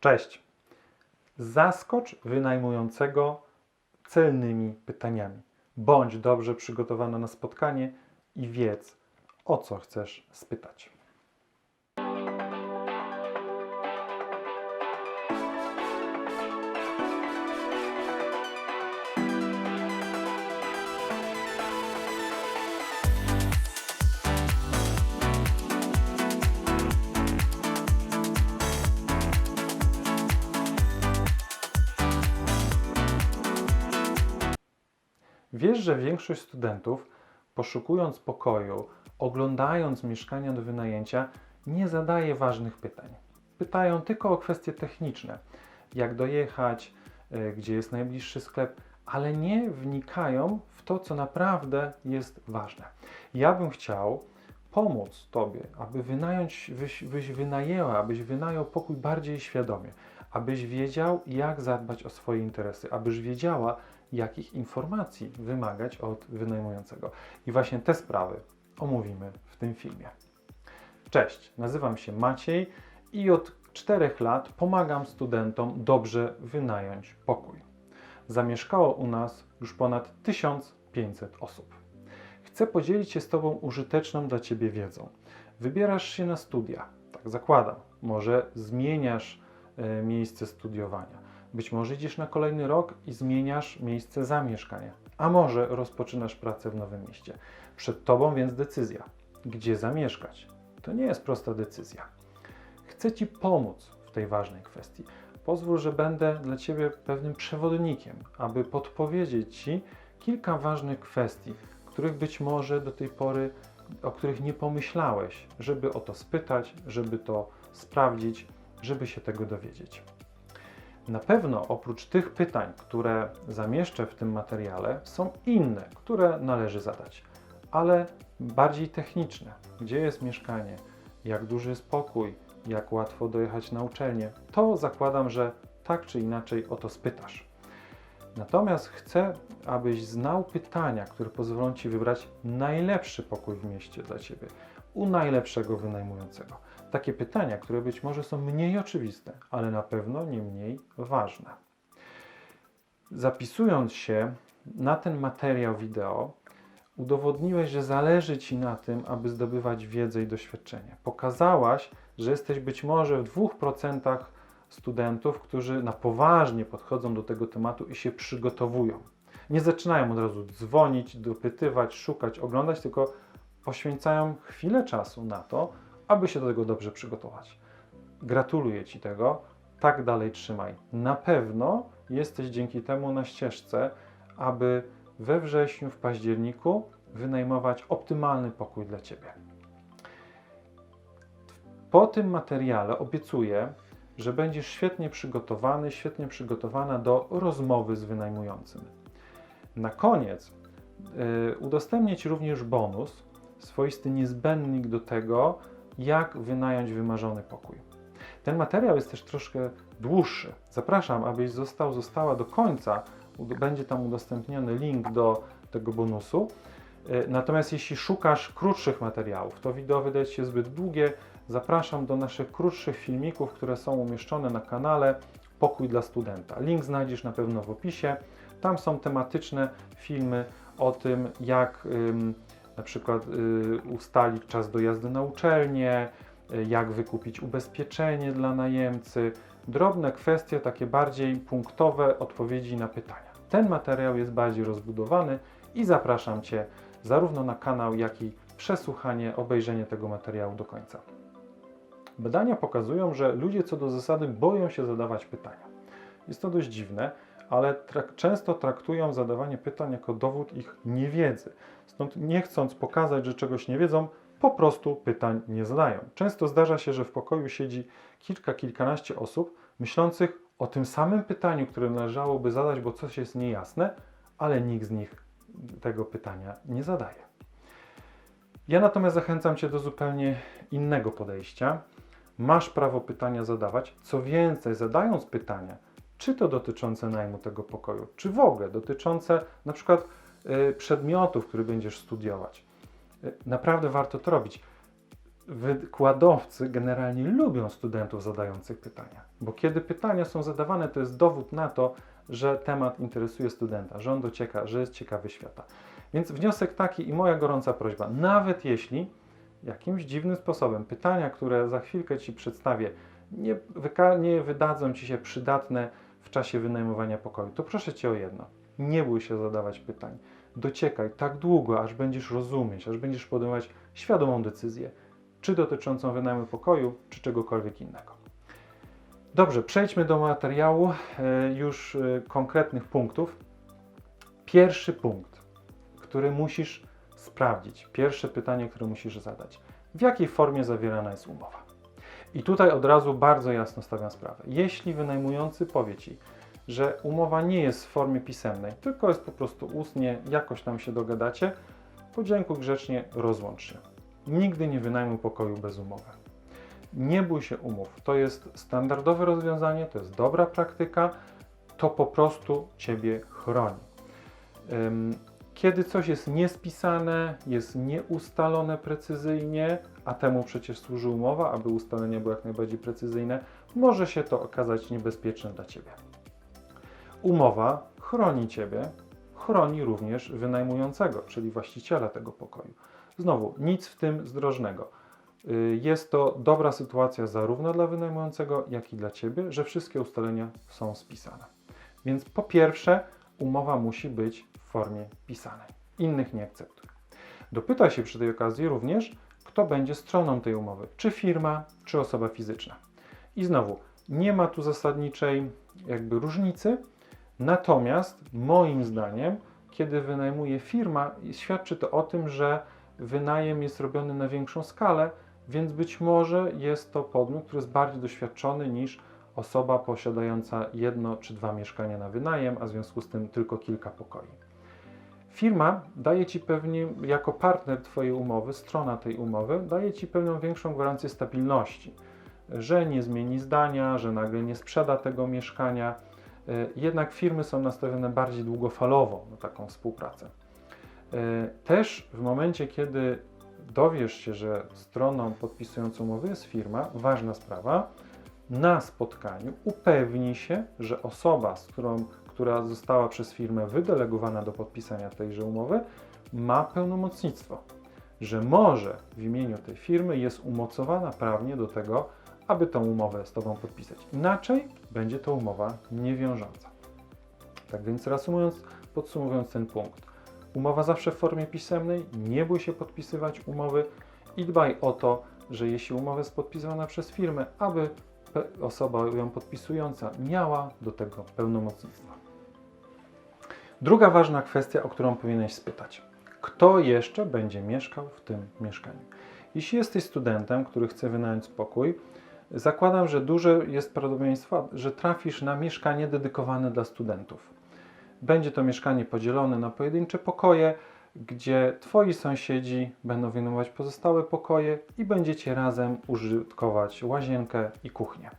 Cześć. Zaskocz wynajmującego celnymi pytaniami. Bądź dobrze przygotowana na spotkanie i wiedz, o co chcesz spytać. Wiesz, że większość studentów, poszukując pokoju, oglądając mieszkania do wynajęcia, nie zadaje ważnych pytań. Pytają tylko o kwestie techniczne, jak dojechać, y, gdzie jest najbliższy sklep, ale nie wnikają w to, co naprawdę jest ważne. Ja bym chciał pomóc Tobie, aby wynająć, wynajęła, abyś wynajął pokój bardziej świadomie, abyś wiedział, jak zadbać o swoje interesy, abyś wiedziała, jakich informacji wymagać od wynajmującego. I właśnie te sprawy omówimy w tym filmie. Cześć, nazywam się Maciej i od czterech lat pomagam studentom dobrze wynająć pokój. Zamieszkało u nas już ponad 1500 osób. Chcę podzielić się z Tobą użyteczną dla Ciebie wiedzą. Wybierasz się na studia, tak zakładam. Może zmieniasz miejsce studiowania. Być może idziesz na kolejny rok i zmieniasz miejsce zamieszkania, a może rozpoczynasz pracę w nowym mieście. Przed Tobą więc decyzja, gdzie zamieszkać. To nie jest prosta decyzja. Chcę Ci pomóc w tej ważnej kwestii. Pozwól, że będę dla Ciebie pewnym przewodnikiem, aby podpowiedzieć Ci kilka ważnych kwestii, których być może do tej pory, o których nie pomyślałeś, żeby o to spytać, żeby to sprawdzić, żeby się tego dowiedzieć. Na pewno oprócz tych pytań, które zamieszczę w tym materiale, są inne, które należy zadać, ale bardziej techniczne. Gdzie jest mieszkanie? Jak duży jest pokój? Jak łatwo dojechać na uczelnię? To zakładam, że tak czy inaczej o to spytasz. Natomiast chcę, abyś znał pytania, które pozwolą Ci wybrać najlepszy pokój w mieście dla Ciebie, u najlepszego wynajmującego. Takie pytania, które być może są mniej oczywiste, ale na pewno nie mniej ważne. Zapisując się na ten materiał wideo, udowodniłeś, że zależy Ci na tym, aby zdobywać wiedzę i doświadczenie. Pokazałaś, że jesteś być może w 2% studentów, którzy na poważnie podchodzą do tego tematu i się przygotowują. Nie zaczynają od razu dzwonić, dopytywać, szukać, oglądać, tylko poświęcają chwilę czasu na to, aby się do tego dobrze przygotować. Gratuluję Ci tego, tak dalej trzymaj. Na pewno jesteś dzięki temu na ścieżce, aby we wrześniu, w październiku wynajmować optymalny pokój dla Ciebie. Po tym materiale obiecuję, że będziesz świetnie przygotowany, świetnie przygotowana do rozmowy z wynajmującym. Na koniec yy, udostępnię Ci również bonus, swoisty niezbędnik do tego, jak wynająć wymarzony pokój. Ten materiał jest też troszkę dłuższy. Zapraszam, abyś został, została do końca. Będzie tam udostępniony link do tego bonusu. E, Natomiast jeśli szukasz krótszych materiałów, to wideo wydaje się zbyt długie, zapraszam do naszych krótszych filmików, które są umieszczone na kanale Pokój dla studenta. Link znajdziesz na pewno w opisie. Tam są tematyczne filmy o tym, jak na przykład y, ustalić czas dojazdu na uczelnię, y, jak wykupić ubezpieczenie dla najemcy, drobne kwestie, takie bardziej punktowe odpowiedzi na pytania. Ten materiał jest bardziej rozbudowany i zapraszam Cię zarówno na kanał, jak i przesłuchanie, obejrzenie tego materiału do końca. Badania pokazują, że ludzie co do zasady boją się zadawać pytania. Jest to dość dziwne, ale trak często traktują zadawanie pytań jako dowód ich niewiedzy. Stąd nie chcąc pokazać, że czegoś nie wiedzą, po prostu pytań nie zadają. Często zdarza się, że w pokoju siedzi kilka, kilkanaście osób myślących o tym samym pytaniu, które należałoby zadać, bo coś jest niejasne, ale nikt z nich tego pytania nie zadaje. Ja natomiast zachęcam Cię do zupełnie innego podejścia. Masz prawo pytania zadawać. Co więcej, zadając pytania, czy to dotyczące najmu tego pokoju, czy w ogóle dotyczące na przykład y, przedmiotów, które będziesz studiować. Y, naprawdę warto to robić. wykładowcy generalnie lubią studentów zadających pytania, bo kiedy pytania są zadawane, to jest dowód na to, że temat interesuje studenta, że on docieka, że jest ciekawy świata. Więc wniosek taki i moja gorąca prośba, nawet jeśli jakimś dziwnym sposobem pytania, które za chwilkę Ci przedstawię, nie, nie wydadzą Ci się przydatne w czasie wynajmowania pokoju, to proszę Cię o jedno. Nie bój się zadawać pytań. Dociekaj tak długo, aż będziesz rozumieć, aż będziesz podejmować świadomą decyzję, czy dotyczącą wynajmu pokoju, czy czegokolwiek innego. Dobrze, przejdźmy do materiału e, już e, konkretnych punktów. Pierwszy punkt, który musisz sprawdzić, pierwsze pytanie, które musisz zadać. W jakiej formie zawierana jest umowa? I tutaj od razu bardzo jasno stawiam sprawę. Jeśli wynajmujący powie Ci, że umowa nie jest w formie pisemnej, tylko jest po prostu ustnie, jakoś tam się dogadacie, podziękuj grzecznie, rozłącz się. Nigdy nie wynajmuj pokoju bez umowy. Nie bój się umów. To jest standardowe rozwiązanie, to jest dobra praktyka, to po prostu Ciebie chroni. Kiedy coś jest niespisane, jest nieustalone precyzyjnie, a temu przecież służy umowa, aby ustalenie było jak najbardziej precyzyjne, może się to okazać niebezpieczne dla Ciebie. Umowa chroni Ciebie, chroni również wynajmującego, czyli właściciela tego pokoju. Znowu, nic w tym zdrożnego. Y, Jest to dobra sytuacja zarówno dla wynajmującego, jak i dla Ciebie, że wszystkie ustalenia są spisane. Więc po pierwsze, umowa musi być w formie pisanej. Innych nie akceptuj. Dopytaj się przy tej okazji również, kto będzie stroną tej umowy, czy firma, czy osoba fizyczna. I znowu, nie ma tu zasadniczej jakby różnicy, natomiast moim zdaniem, kiedy wynajmuje firma, świadczy to o tym, że wynajem jest robiony na większą skalę, więc być może jest to podmiot, który jest bardziej doświadczony niż osoba posiadająca jedno czy dwa mieszkania na wynajem, a w związku z tym tylko kilka pokoi. Firma daje Ci pewnie, jako partner Twojej umowy, strona tej umowy, daje Ci pewną większą gwarancję stabilności, że nie zmieni zdania, że nagle nie sprzeda tego mieszkania. E, Jednak firmy są nastawione bardziej długofalowo na taką współpracę. E, Też w momencie, kiedy dowiesz się, że stroną podpisującą umowę jest firma, ważna sprawa, na spotkaniu upewnij się, że osoba, z którą, która została przez firmę wydelegowana do podpisania tejże umowy, ma pełnomocnictwo, że może w imieniu tej firmy jest umocowana prawnie do tego, aby tą umowę z Tobą podpisać. Inaczej będzie to umowa niewiążąca. Tak więc reasumując, podsumowując ten punkt. Umowa zawsze w formie pisemnej, nie bój się podpisywać umowy i dbaj o to, że jeśli umowa jest podpisywana przez firmę, aby osoba ją podpisująca miała do tego pełnomocnictwo. Druga ważna kwestia, o którą powinieneś spytać. Kto jeszcze będzie mieszkał w tym mieszkaniu? Jeśli jesteś studentem, który chce wynająć spokój, zakładam, że duże jest prawdopodobieństwo, że trafisz na mieszkanie dedykowane dla studentów. Będzie to mieszkanie podzielone na pojedyncze pokoje, gdzie Twoi sąsiedzi będą wynajmować pozostałe pokoje i będziecie razem użytkować łazienkę i kuchnię.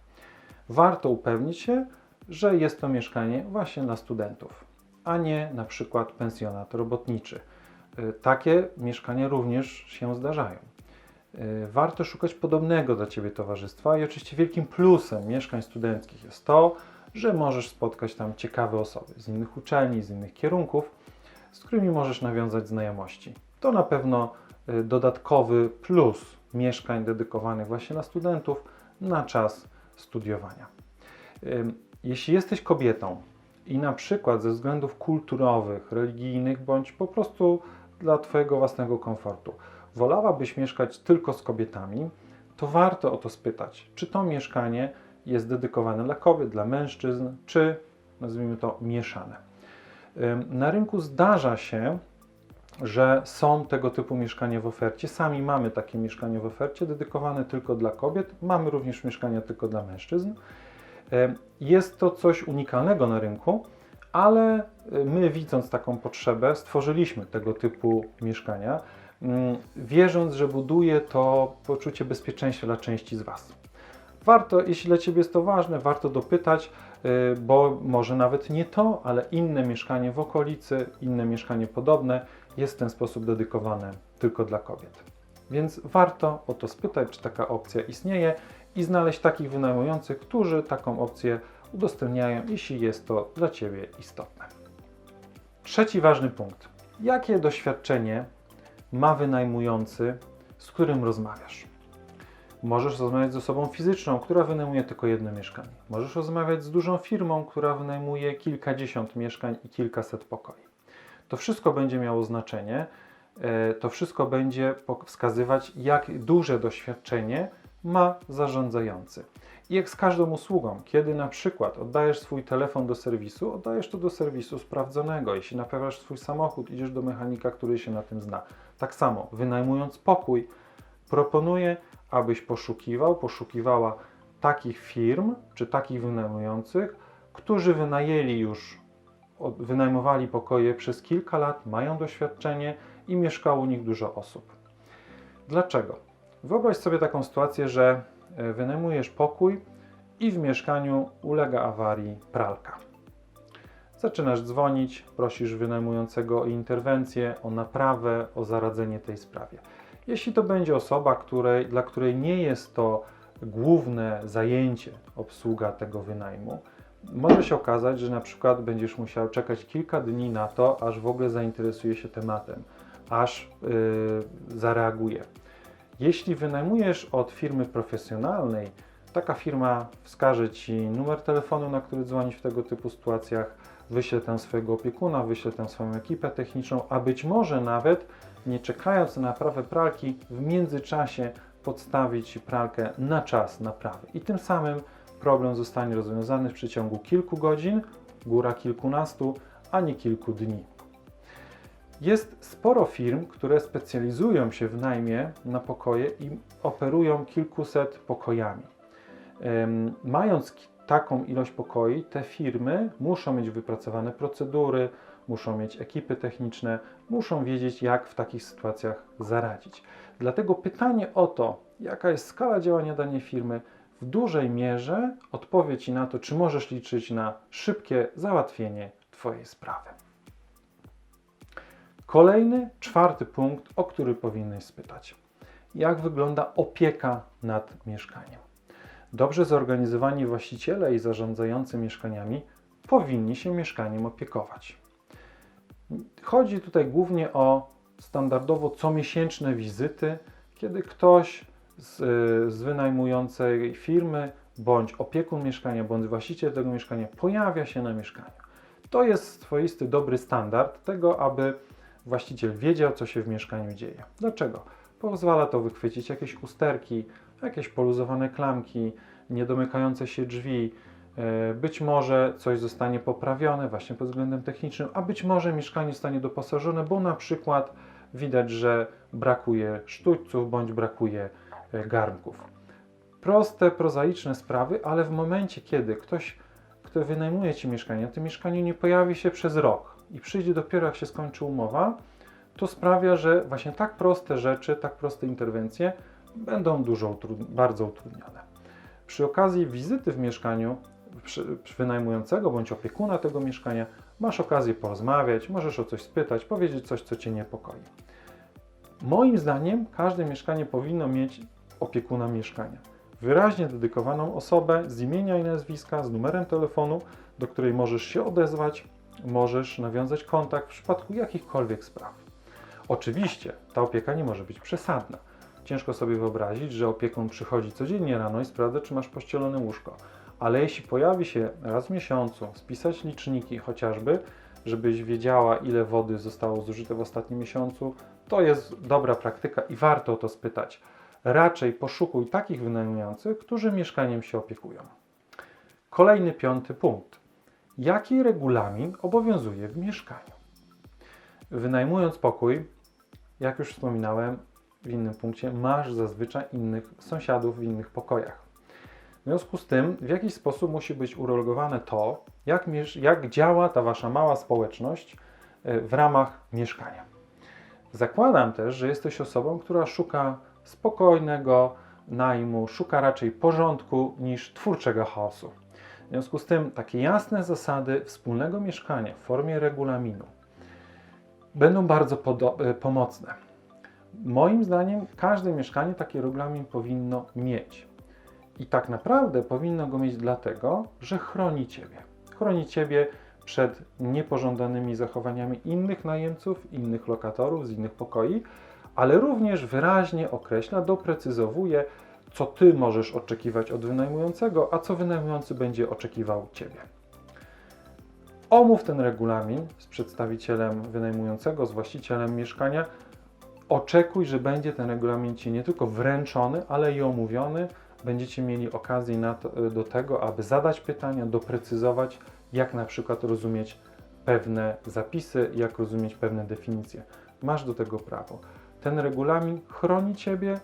Warto upewnić się, że jest to mieszkanie właśnie dla studentów, a nie na przykład pensjonat robotniczy. Y, Takie mieszkania również się zdarzają. Y, Warto szukać podobnego dla Ciebie towarzystwa i oczywiście wielkim plusem mieszkań studenckich jest to, że możesz spotkać tam ciekawe osoby z innych uczelni, z innych kierunków, z którymi możesz nawiązać znajomości. To na pewno y, dodatkowy plus mieszkań dedykowanych właśnie na studentów na czas studiowania. Jeśli jesteś kobietą i na przykład ze względów kulturowych, religijnych bądź po prostu dla Twojego własnego komfortu wolałabyś mieszkać tylko z kobietami, to warto o to spytać, czy to mieszkanie jest dedykowane dla kobiet, dla mężczyzn, czy nazwijmy to mieszane. Na rynku zdarza się, że są tego typu mieszkania w ofercie. Sami mamy takie mieszkania w ofercie dedykowane tylko dla kobiet. Mamy również mieszkania tylko dla mężczyzn. Jest to coś unikalnego na rynku, ale y, my, widząc taką potrzebę, stworzyliśmy tego typu mieszkania, ym, wierząc, że buduje to poczucie bezpieczeństwa dla części z Was. Warto, jeśli dla Ciebie jest to ważne, warto dopytać, y, bo może nawet nie to, ale inne mieszkanie w okolicy, inne mieszkanie podobne jest w ten sposób dedykowane tylko dla kobiet. Więc warto o to spytać, czy taka opcja istnieje i znaleźć takich wynajmujących, którzy taką opcję udostępniają, jeśli jest to dla Ciebie istotne. Trzeci ważny punkt. Jakie doświadczenie ma wynajmujący, z którym rozmawiasz? Możesz rozmawiać z osobą fizyczną, która wynajmuje tylko jedno mieszkanie. Możesz rozmawiać z dużą firmą, która wynajmuje kilkadziesiąt mieszkań i kilkaset pokoi. To wszystko będzie miało znaczenie. E, To wszystko będzie wskazywać, jak duże doświadczenie ma zarządzający. I jak z każdą usługą, kiedy na przykład oddajesz swój telefon do serwisu, oddajesz to do serwisu sprawdzonego. Jeśli naprawiasz swój samochód, idziesz do mechanika, który się na tym zna. Tak samo, wynajmując pokój, proponuję, abyś poszukiwał, poszukiwała takich firm czy takich wynajmujących, którzy wynajęli już, wynajmowali pokoje przez kilka lat, mają doświadczenie i mieszkało u nich dużo osób. Dlaczego? Wyobraź sobie taką sytuację, że e, wynajmujesz pokój i w mieszkaniu ulega awarii pralka. Zaczynasz dzwonić, prosisz wynajmującego o interwencję, o naprawę, o zaradzenie tej sprawie. Jeśli to będzie osoba, której, dla której nie jest to główne zajęcie obsługa tego wynajmu, może się okazać, że na przykład będziesz musiał czekać kilka dni na to, aż w ogóle zainteresuje się tematem, aż yy, zareaguje. Jeśli wynajmujesz od firmy profesjonalnej, taka firma wskaże Ci numer telefonu, na który dzwonić w tego typu sytuacjach, wyśle tam swojego opiekuna, wyśle tam swoją ekipę techniczną, a być może nawet nie czekając na naprawę pralki, w międzyczasie podstawić pralkę na czas naprawy. I tym samym problem zostanie rozwiązany w przeciągu kilku godzin, góra kilkunastu, a nie kilku dni. Jest sporo firm, które specjalizują się w najmie na pokoje i operują kilkuset pokojami. Mając taką ilość pokoi, te firmy muszą mieć wypracowane procedury, muszą mieć ekipy techniczne, muszą wiedzieć, jak w takich sytuacjach zaradzić. Dlatego pytanie o to, jaka jest skala działania danej firmy, w dużej mierze odpowie Ci na to, czy możesz liczyć na szybkie załatwienie Twojej sprawy. Kolejny, czwarty punkt, o który powinieneś spytać. Jak wygląda opieka nad mieszkaniem? Dobrze zorganizowani właściciele i zarządzający mieszkaniami powinni się mieszkaniem opiekować. Chodzi tutaj głównie o standardowo comiesięczne wizyty, kiedy ktoś z, z wynajmującej firmy, bądź opiekun mieszkania, bądź właściciel tego mieszkania pojawia się na mieszkaniu. To jest swoisty dobry standard tego, aby właściciel wiedział, co się w mieszkaniu dzieje. Dlaczego? Pozwala to wychwycić jakieś usterki, jakieś poluzowane klamki, niedomykające się drzwi, E, Być może coś zostanie poprawione właśnie pod względem technicznym, a być może mieszkanie zostanie doposażone, bo na przykład widać, że brakuje sztućców bądź brakuje e, garnków. Proste, prozaiczne sprawy, ale w momencie, kiedy ktoś, kto wynajmuje Ci mieszkanie, na tym mieszkaniu nie pojawi się przez rok i przyjdzie dopiero jak się skończy umowa, to sprawia, że właśnie tak proste rzeczy, tak proste interwencje będą dużo bardzo utrudnione. Przy okazji wizyty w mieszkaniu przy, przy wynajmującego bądź opiekuna tego mieszkania masz okazję porozmawiać, możesz o coś spytać, powiedzieć coś, co Cię niepokoi. Moim zdaniem każde mieszkanie powinno mieć opiekuna mieszkania. Wyraźnie dedykowaną osobę z imienia i nazwiska, z numerem telefonu, do której możesz się odezwać, możesz nawiązać kontakt w przypadku jakichkolwiek spraw. Oczywiście ta opieka nie może być przesadna. Ciężko sobie wyobrazić, że opiekun przychodzi codziennie rano i sprawdza, czy masz pościelone łóżko. Ale jeśli pojawi się raz w miesiącu, spisać liczniki chociażby, żebyś wiedziała, ile wody zostało zużyte w ostatnim miesiącu, to jest dobra praktyka i warto o to spytać. Raczej poszukuj takich wynajmujących, którzy mieszkaniem się opiekują. Kolejny piąty punkt. Jaki regulamin obowiązuje w mieszkaniu? Wynajmując pokój, jak już wspominałem w innym punkcie, masz zazwyczaj innych sąsiadów w innych pokojach. W związku z tym, w jakiś sposób musi być uregulowane to, jak, jak działa ta wasza mała społeczność e, w ramach mieszkania. Zakładam też, że jesteś osobą, która szuka spokojnego najmu, szuka raczej porządku niż twórczego chaosu. W związku z tym, takie jasne zasady wspólnego mieszkania w formie regulaminu będą bardzo e, pomocne. Moim zdaniem każde mieszkanie taki regulamin powinno mieć. I tak naprawdę powinno go mieć dlatego, że chroni Ciebie. Chroni Ciebie przed niepożądanymi zachowaniami innych najemców, innych lokatorów z innych pokoi, ale również wyraźnie określa, doprecyzowuje, co Ty możesz oczekiwać od wynajmującego, a co wynajmujący będzie oczekiwał Ciebie. Omów ten regulamin z przedstawicielem wynajmującego, z właścicielem mieszkania. Oczekuj, że będzie ten regulamin Ci nie tylko wręczony, ale i omówiony. Będziecie mieli okazję to, do tego, aby zadać pytania, doprecyzować, jak na przykład rozumieć pewne zapisy, jak rozumieć pewne definicje. Masz do tego prawo. Ten regulamin chroni Ciebie,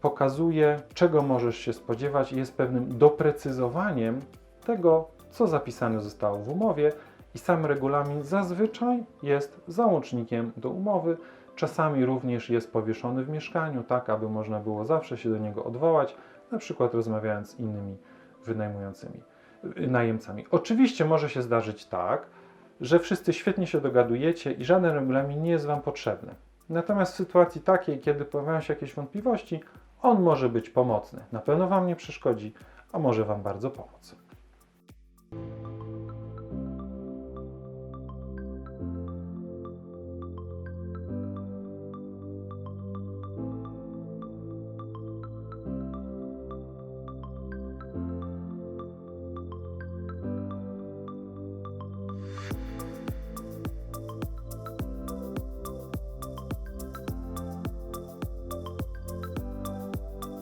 pokazuje, czego możesz się spodziewać, jest pewnym doprecyzowaniem tego, co zapisane zostało w umowie, i sam regulamin zazwyczaj jest załącznikiem do umowy. Czasami również jest powieszony w mieszkaniu, tak aby można było zawsze się do niego odwołać, na przykład rozmawiając z innymi wynajmującymi y, najemcami. Oczywiście może się zdarzyć tak, że wszyscy świetnie się dogadujecie i żaden regulamin nie jest Wam potrzebny. Natomiast w sytuacji takiej, kiedy pojawiają się jakieś wątpliwości, on może być pomocny. Na pewno Wam nie przeszkodzi, a może Wam bardzo pomóc.